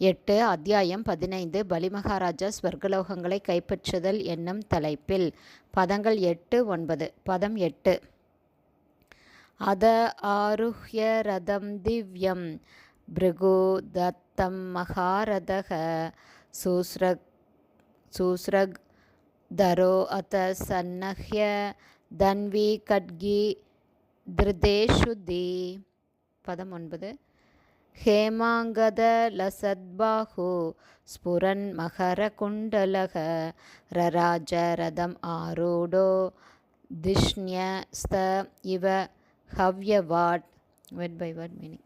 எட்டு அத்தியாயம் பதினைந்து பலிமகாராஜா ஸ்வர்கலோகங்களை கைப்பற்றுதல் என்னும் தலைப்பில். பதங்கள் எட்டு ஒன்பது. பதம் எட்டு. அத ஆருஹ்ய ரதம் திவ்யம் பிருகு தத்தம் மகாரதக சூஸ்ரக் சூஸ்ரக் தரோ அத சன்னஹ்ய தன்வி கட்கி திருதேஷுதி பதம் ஒன்பது. हेमाङ्गदलसद्बाहु स्फुरन्मकरकुण्डलः रराजरथम् आरूढो திஷ்ணியஸ்த இவ ஹவ்யவாட் வெட் பை வேர்ட் மீனிங்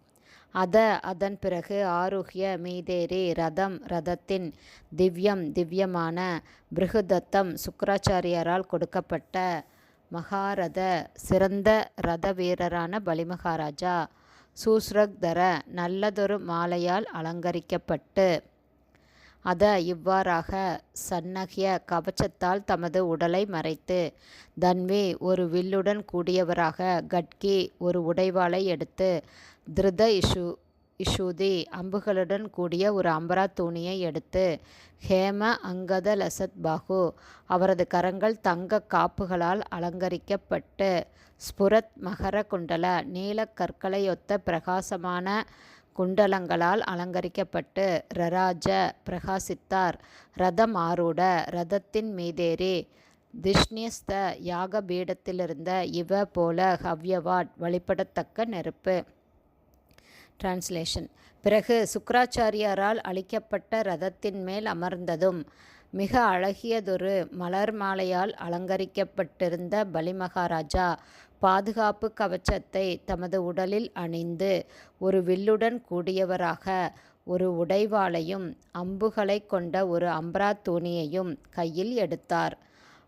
அத அதன் பிறகு ஆருஹ்ய மீதேறி ரதம் ரதத்தின் திவ்யம் திவ்யமான பிருகுதத்தம் சுக்கராச்சாரியரால் கொடுக்கப்பட்ட மகாரத சிறந்த ரத வீரரான பலிமகாராஜா சூஸ்ரக்தர நல்லதொரு மாலையால் அலங்கரிக்கப்பட்டு அத இவ்வாறாக சன்னகிய கவச்சத்தால் தமது உடலை மறைத்து தன்வி ஒரு வில்லுடன் கூடியவராக கட்கி ஒரு உடைவாளை எடுத்து திருத இஷு இஷுதி அம்புகளுடன் கூடிய ஒரு அம்பரா தூணியை எடுத்து ஹேம அங்கத லசத் பாகு அவரது கரங்கள் தங்க காப்புகளால் அலங்கரிக்கப்பட்டு ஸ்புரத் மகர குண்டல நீல கற்களையொத்த பிரகாசமான குண்டலங்களால் அலங்கரிக்கப்பட்டு ரராஜ பிரகாசித்தார் ரதம் ஆரூட ரதத்தின் மீதேறி திஷ்ணியஸ்த யாக பீடத்திலிருந்த இவ போல ஹவ்யவாட் வழிபடத்தக்க நெருப்பு. டிரான்ஸ்லேஷன் பிறகு சுக்கராச்சாரியாரால் அளிக்கப்பட்ட ரதத்தின் மேல் அமர்ந்ததும் மிக அழகியதொரு மலர் மாலையால் அலங்கரிக்கப்பட்டிருந்த பலிமகாராஜா பாதுகாப்பு கவச்சத்தை தமது உடலில் அணிந்து ஒரு வில்லுடன் கூடியவராக ஒரு உடைவாளையும் அம்புகளை கொண்ட ஒரு அம்ப்ரா தூணியையும் கையில் எடுத்தார்.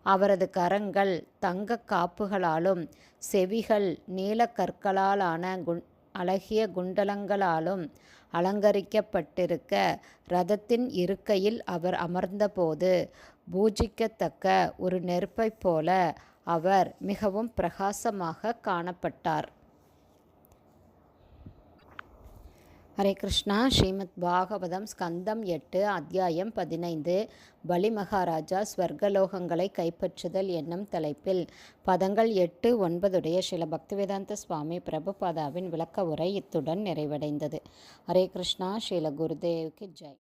அவரது கரங்கள் தங்க காப்புகளாலும் செவிகள் நீலக்கற்களாலான குண் அழகிய குண்டலங்களாலும் அலங்கரிக்கப்பட்டிருக்க ரதத்தின் இருக்கையில் அவர் அமர்ந்தபோது பூஜிக்கத்தக்க ஒரு நெருப்பைப் போல அவர் மிகவும் பிரகாசமாக காணப்பட்டார். ஹரே கிருஷ்ணா. ஸ்ரீமத் பாகவதம் ஸ்கந்தம் எட்டு அத்தியாயம் பதினைந்து. பலி மகாராஜா ஸ்வர்கலோகங்களை கைப்பற்றுதல் என்னும் தலைப்பில் பதங்கள் எட்டு ஒன்பதுடைய சில பக்திவேதாந்த சுவாமி பிரபுபாதாவின் விளக்க உரை இத்துடன் நிறைவடைந்தது. ஹரே கிருஷ்ணா. ஸ்ரீல குருதேவ்க்கு ஜெய்.